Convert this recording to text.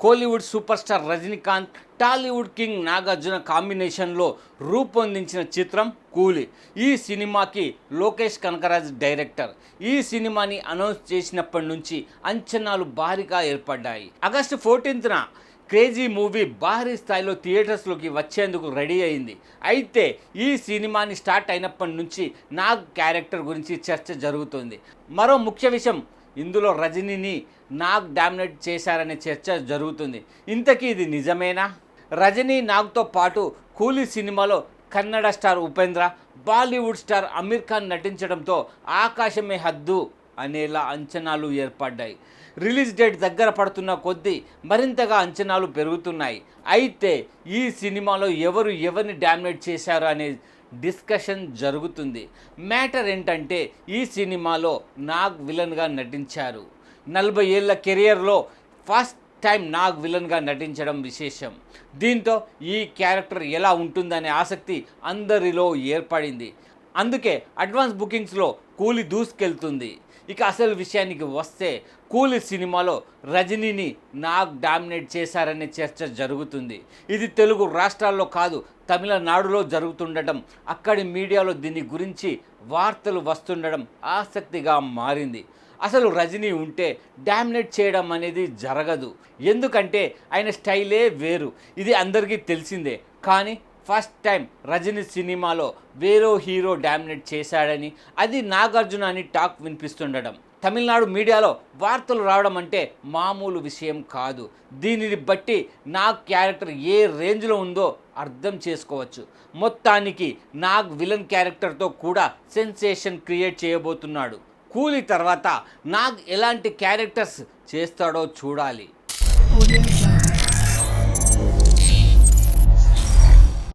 Kollywood super star Rajinikanth Tollywood king Nagarjuna కాంబినేషన్లో రూపొందించిన చిత్రం కూలి. ఈ సినిమాకి లోకేష్ కనకరాజ్ డైరెక్టర్. ఈ సినిమాని అనౌన్స్ చేసినప్పటి నుంచి అంచనాలు భారీగా ఏర్పడ్డాయి. ఆగస్టు ఫోర్టీన్త్న క్రేజీ మూవీ భారీ స్థాయిలో థియేటర్స్లోకి వచ్చేందుకు రెడీ అయింది. అయితే ఈ సినిమాని స్టార్ట్ అయినప్పటి నుంచి నాగ్ క్యారెక్టర్ గురించి చర్చ జరుగుతుంది. మరో ముఖ్య విషయం ఇందులో రజనీని నాగ్ డామినేట్ చేశారనే చర్చ జరుగుతుంది. ఇంతకీ ఇది నిజమేనా? రజనీ నాగ్తో పాటు కూలీ సినిమాలో కన్నడ స్టార్ ఉపేంద్ర బాలీవుడ్ స్టార్ అమీర్ ఖాన్ నటించడంతో ఆకాశమే హద్దు. అనేలా అంచనాలు ఏర్పడ్డాయి. రిలీజ్ డేట్ దగ్గర పడుతున్న కొద్దీ మరింతగా అంచనాలు పెరుగుతున్నాయి. అయితే ఈ సినిమాలో ఎవరు ఎవరిని డామినేట్ చేశారు అనే డిస్కషన్ జరుగుతుంది. మ్యాటర్ ఏంటంటే ఈ సినిమాలో నాగ్ విలన్గా నటించారు. నలభై ఏళ్ళ కెరియర్లో ఫస్ట్ టైం నాగ్ విలన్గా నటించడం విశేషం. దీంతో ఈ క్యారెక్టర్ ఎలా ఉంటుందనే ఆసక్తి అందరిలో ఏర్పడింది. అందుకే అడ్వాన్స్ బుకింగ్స్లో కూలి దూసుకెళ్తుంది. ఇక అసలు విషయానికి వస్తే కూలి సినిమాలో రజనీని నాగ్ డామినేట్ చేశారనే చర్చ జరుగుతుంది. ఇది తెలుగు రాష్ట్రాల్లో కాదు తమిళనాడులో జరుగుతుండటం అక్కడి మీడియాలో దీని గురించి వార్తలు వస్తుండడం ఆసక్తిగా మారింది. అసలు రజనీ ఉంటే డామినేట్ చేయడం అనేది జరగదు. ఎందుకంటే ఆయన స్టైలే వేరు. ఇది అందరికీ తెలిసిందే. కానీ ఫస్ట్ టైం రజనీ సినిమాలో వేరో హీరో డామినేట్ చేశాడని అది నాగార్జున అని టాక్ వినిపిస్తుండడం. తమిళనాడు మీడియాలో వార్తలు రావడం అంటే మామూలు విషయం కాదు. దీనిని బట్టి నాగ్ క్యారెక్టర్ ఏ రేంజ్లో ఉందో అర్థం చేసుకోవచ్చు. మొత్తానికి నాగ్ విలన్ క్యారెక్టర్తో కూడా సెన్సేషన్ క్రియేట్ చేయబోతున్నాడు. కూలి తర్వాత నాగ్ ఎలాంటి క్యారెక్టర్స్ చేస్తాడో చూడాలి.